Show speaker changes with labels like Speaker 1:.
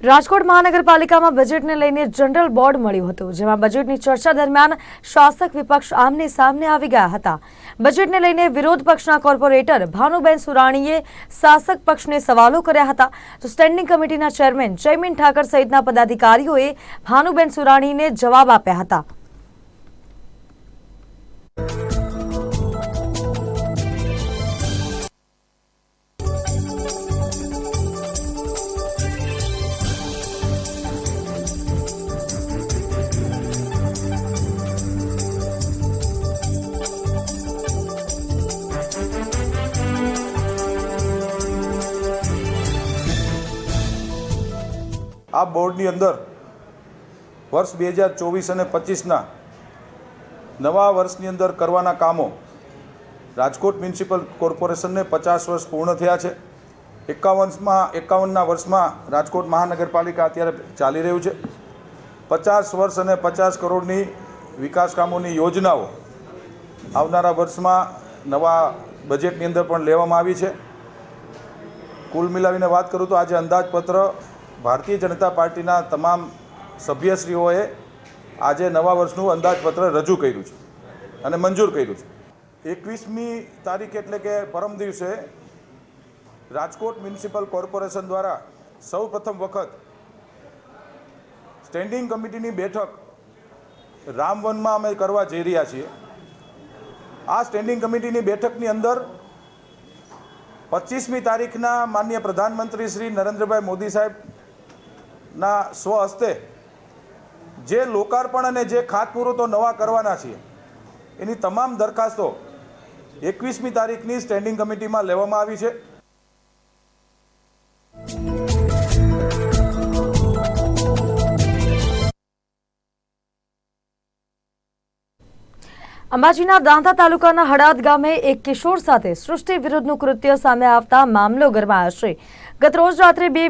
Speaker 1: રાજકોટ મહાનગરપાલિકામાં બજેટને લઈને જનરલ બોર્ડ મળ્યું હતું, જેમાં બજેટની ચર્ચા દરમિયાન શાસક વિપક્ષ આમને સામને આવી ગયા હતા. બજેટને લઈને વિરોધ પક્ષના કોર્પોરેટર ભાનુબેન સુરાણીએ શાસક પક્ષને સવાલો કર્યા હતા. તો સ્ટેન્ડિંગ કમિટીના ચેરમેન જયમીન ઠાકર સહિતના પદાધિકારીઓએ ભાનુબેન સુરાણીને જવાબ આપ્યા હતા.
Speaker 2: આ બોર્ડની અંદર વર્ષ બે હજાર ચોવીસ અને પચીસના નવા વર્ષની અંદર કરવાના કામો રાજકોટ મ્યુનિસિપલ કોર્પોરેશનને પચાસ વર્ષ પૂર્ણ થયા છે. એકાવનમાં, એકાવનના વર્ષમાં રાજકોટ મહાનગરપાલિકા અત્યારે ચાલી રહ્યું છે. પચાસ વર્ષ અને પચાસ કરોડની વિકાસ કામોની યોજનાઓ આવનારા વર્ષમાં નવા બજેટની અંદર પણ લેવામાં આવી છે. કુલ મિલાવીને વાત કરું તો આજે અંદાજપત્ર ભારતીય જનતા પાર્ટીના તમામ સભ્યશ્રીઓએ આજે નવા વર્ષનું અંદાજપત્ર રજૂ કર્યું છે અને મંજૂર કર્યું છે. એકવીસમી તારીખ એટલે કે પરમ દિવસે રાજકોટ મ્યુનિસિપલ કોર્પોરેશન દ્વારા સૌ પ્રથમ વખત સ્ટેન્ડિંગ કમિટીની બેઠક રામવનમાં અમે કરવા જઈ રહ્યા છીએ. આ સ્ટેન્ડિંગ કમિટીની બેઠકની અંદર પચીસમી તારીખના માન્ય પ્રધાનમંત્રી શ્રી નરેન્દ્રભાઈ મોદી સાહેબના સ્વ હસ્તે. જે લોકાર્પણ અને જે ખાતમુહૂર્તો નવા કરવાના છીએ, એની તમામ દરખાસ્તો એકવીસમી તારીખની સ્ટેન્ડિંગ કમિટીમાં લેવામાં આવી છે.
Speaker 1: અંબાજીના દાંતા તાલુકાના હડાદ ગામે એક કિશોર સાથે સૃષ્ટિ વિરુદ્ધનું કૃત્ય સામે આવતા મામલો ગરમાયો છે. ગત રોજ રાત્રે બે